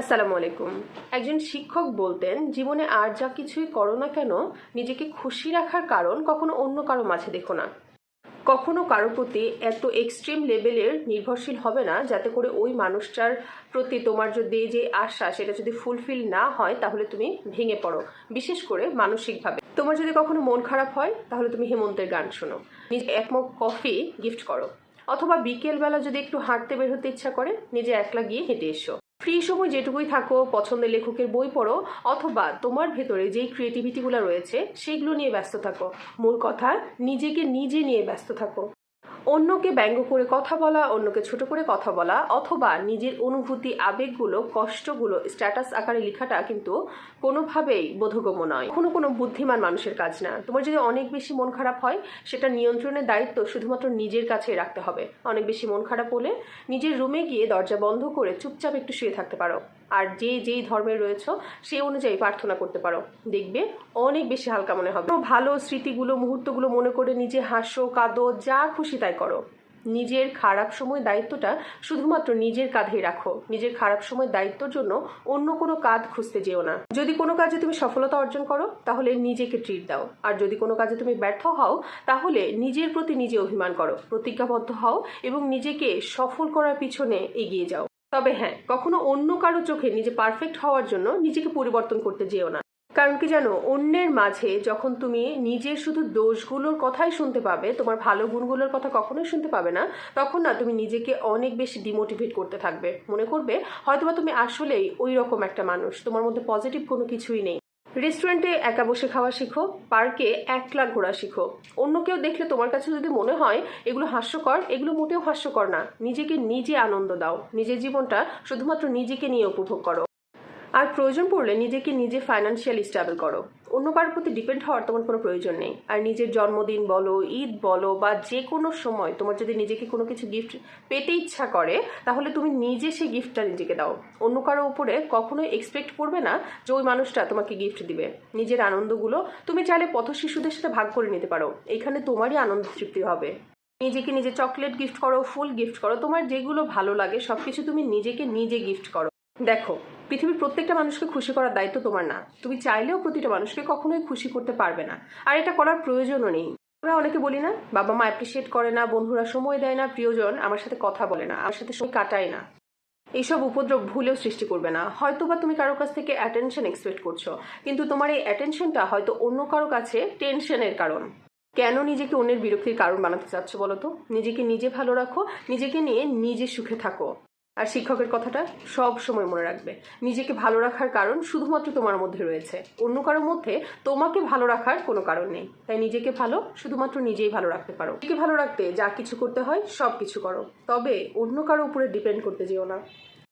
আসসালামু আলাইকুম। একজন শিক্ষক বলতেন, জীবনে আর যা কিছুই করো না কেন, নিজেকে খুশি রাখার কারণ কখনো অন্য কারও মাঝে দেখো না। কখনো কারও প্রতি এত এক্সট্রিম লেভেলের নির্ভরশীল হবে না, যাতে করে ওই মানুষটার প্রতি তোমার যদি যে আশা, সেটা যদি ফুলফিল না হয়, তাহলে তুমি ভেঙে পড়ো। বিশেষ করে মানসিকভাবে। তোমার যদি কখনো মন খারাপ হয়, তাহলে তুমি হেমন্তের গান শোনো। নিজে এক কফি গিফট করো। অথবা বিকেলবেলা যদি একটু হাঁটতে বের হতে ইচ্ছা করে, নিজে একলা গিয়ে হেঁটে এসো। ফ্রি সময় যেটুকুই থাকো, পছন্দের লেখকের বই পড়ো, অথবা তোমার ভেতরে যেই ক্রিয়েটিভিটিগুলো রয়েছে, সেগুলো নিয়ে ব্যস্ত থাকো। মূল কথা, নিজেকে নিজে নিয়ে ব্যস্ত থাকো। অন্যকে ব্যঙ্গ করে কথা বলা, অন্যকে ছোট করে কথা বলা, অথবা নিজের অনুভূতি, আবেগগুলো, কষ্টগুলো স্ট্যাটাস আকারে লেখাটা কিন্তু কোনোভাবেই বোধগম্য নয়। কোনো কোনো বুদ্ধিমান মানুষের কাজ না। তোমার যদি অনেক বেশি মন খারাপ হয়, সেটা নিয়ন্ত্রণের দায়িত্ব শুধুমাত্র নিজের কাছে রাখতে হবে। অনেক বেশি মন খারাপ হলে নিজের রুমে গিয়ে দরজা বন্ধ করে চুপচাপ একটু শুয়ে থাকতে পারো। আর যে যেই ধর্মের রয়েছে সেই অনুযায়ী প্রার্থনা করতে পারো। দেখবে অনেক বেশি হালকা মনে হবে। ভালো স্মৃতিগুলো, মুহূর্তগুলো মনে করে নিজে হাসো, কাঁদো, যা খুশি তাই করো। নিজের খারাপ সময় দায়িত্বটা শুধুমাত্র নিজের কাঁধে রাখো। নিজের খারাপ সময়ের দায়িত্বর জন্য অন্য কোনো কাজ খুঁজতে যেও না। যদি কোনো কাজে তুমি সফলতা অর্জন করো, তাহলে নিজেকে ট্রিট দাও। আর যদি কোনো কাজে তুমি ব্যর্থ হও, তাহলে নিজের প্রতি নিজে অভিমান করো। প্রতিজ্ঞাবদ্ধ হও এবং নিজেকে সফল করার পিছনে এগিয়ে যাও। তবে হ্যাঁ কখনো অন্য কারও চোখে নিজে পারফেক্ট হওয়ার জন্য নিজেকে পরিবর্তন করতে যেও না। কারণ কি জানো, অন্যের মাঝে যখন তুমি নিজের শুধু দোষগুলোর কথাই শুনতে পাবে, তোমার ভালো গুণগুলোর কথা কখনোই শুনতে পাবে না, তখন না তুমি নিজেকে অনেক বেশি ডিমোটিভেট করতে থাকবে। মনে করবে, হয়তোবা তুমি আসলেই ওই রকম একটা মানুষ, তোমার মধ্যে পজিটিভ কোনো কিছুই নেই। রেস্টুরেন্টে একা বসে খাওয়া শিখো, পার্কে একলা ঘোরা শিখো। অন্য কেউ দেখলে তোমার কাছে যদি মনে হয়, এগুলো হাস্যকর, এগুলো মোটেও হাস্যকর না। নিজেকে নিজে আনন্দ দাও। নিজের জীবনটা শুধুমাত্র নিজেকে নিয়ে উপভোগ করো। আর প্রয়োজন পড়লে নিজেকে নিজে ফাইন্যান্সিয়ালি স্টেবল করো। অন্য কারোর প্রতি ডিপেন্ড হওয়ার তোমার কোনো প্রয়োজন নেই। আর নিজের জন্মদিন বলো, ঈদ বলো, বা যে কোনো সময় তোমার যদি নিজেকে কোনো কিছু গিফট পেতে ইচ্ছা করে, তাহলে তুমি নিজে সেই গিফটটা নিজেকে দাও। অন্য কারও উপরে কখনোই এক্সপেক্ট করবে না যে ওই মানুষটা তোমাকে গিফট দিবে। নিজের আনন্দগুলো তুমি চাইলে পথ শিশুদের সাথে ভাগ করে নিতে পারো। এখানে তোমারই আনন্দ তৃপ্তি হবে। নিজেকে নিজে চকলেট গিফট করো, ফুল গিফট করো, তোমার যেগুলো ভালো লাগে সব কিছু তুমি নিজেকে নিজে গিফট করো। দেখো, পৃথিবীর প্রত্যেকটা মানুষকে খুশি করার দায়িত্ব তোমার না। তুমি চাইলেও প্রতিটা মানুষকে কখনোই খুশি করতে পারবে না। আর এটা করার প্রয়োজনও নেই। আমরা অনেকে বলি না, বাবা মা অ্যাপ্রিসিয়েট করে না, বন্ধুরা সময় দেয় না, প্রিয়জন আমার সাথে কথা বলে না, আমার সাথে সময় কাটায় না। এইসব উপদ্রব ভুলেও সৃষ্টি করবে না। হয়তো বা তুমি কারোর কাছ থেকে অ্যাটেনশন এক্সপেক্ট করছ, কিন্তু তোমার এই অ্যাটেনশনটা হয়তো অন্য কারও কাছে টেনশনের কারণ। কেন নিজেকে অন্যের বিরক্তির কারণ বানাতে চাচ্ছ বলো তো? নিজেকে নিজে ভালো রাখো, নিজেকে নিয়ে নিজে সুখে থাকো। আর শিক্ষকের কথাটা সব সময় মনে রাখবে। নিজেকে ভালো রাখার কারণ শুধুমাত্র তোমার মধ্যে রয়েছে। অন্য কারোর মধ্যে তোমাকে ভালো রাখার কোনো কারণ নেই। তাই নিজেকে ভালো শুধুমাত্র নিজেই ভালো রাখতে পারো। নিজেকে ভালো রাখতে যা কিছু করতে হয় সব কিছু করো। তবে অন্য কারও উপরে ডিপেন্ড করতে যেও না।